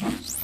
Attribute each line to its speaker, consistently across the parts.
Speaker 1: Thank you.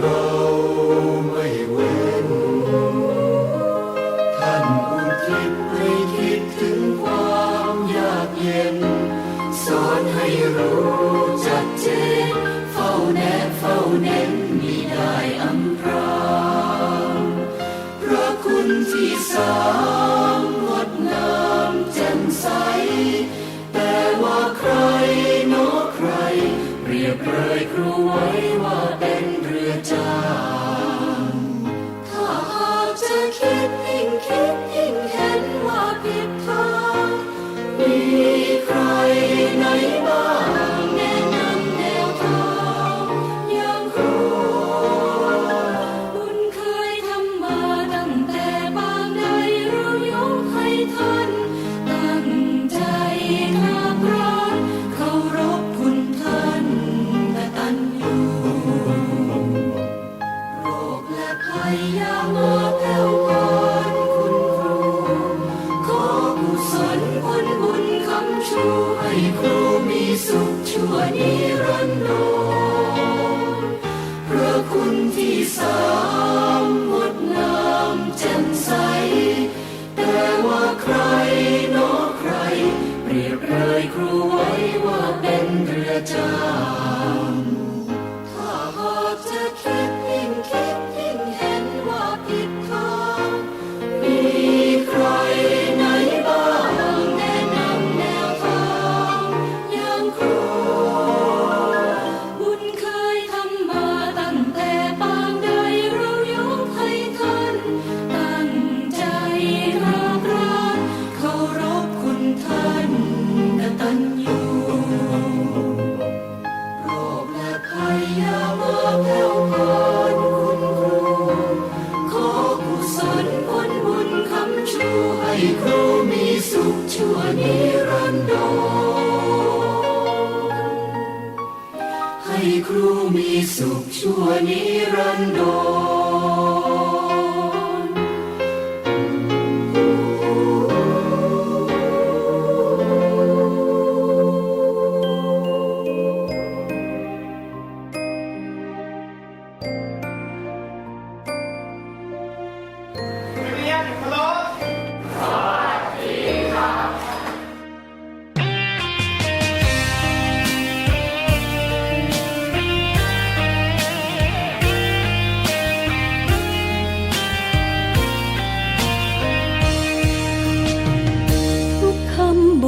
Speaker 2: เรา
Speaker 3: ไม่เว้น ท่านอุทิศให้คิดถึงความยากเย็น สอนให้รู้จัดเจน เฝ้าแนบเฝ้าเน้นมิได้อำพรางพระคุณที่สามงดงามแจ่มใส แต่ว่าใครเนใครเปรียบเลยครูไว้ว่าเป็น เ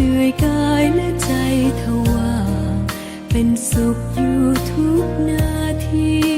Speaker 3: เหนื่อยกายและใจทว่า เป็นสุขอยู่ทุกนาที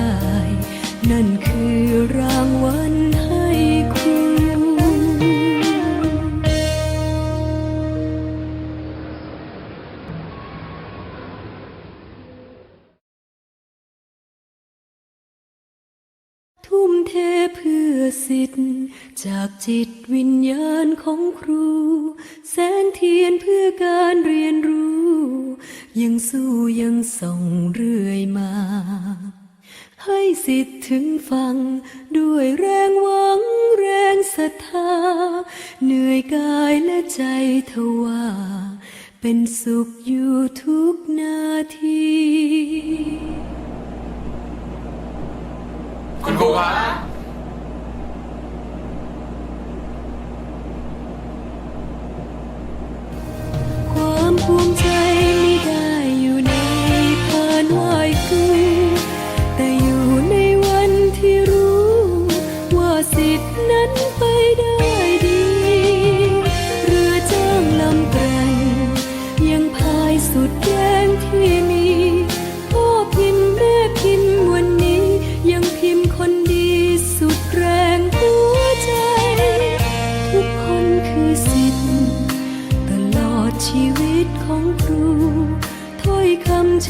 Speaker 3: จากจิตวิญญาณของครู แสงเทียนเพื่อการเรียนรู้ ยังสู้ยังส่องเรื่อยมา ให้สิทธิ์ถึงฟัง ด้วยแรงหวังแรงศรัทธา เหนื่อยกายและใจทว่าเป็นสุขอยู่ทุกนาที
Speaker 4: คุณครูครับ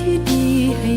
Speaker 3: ที่ดีให้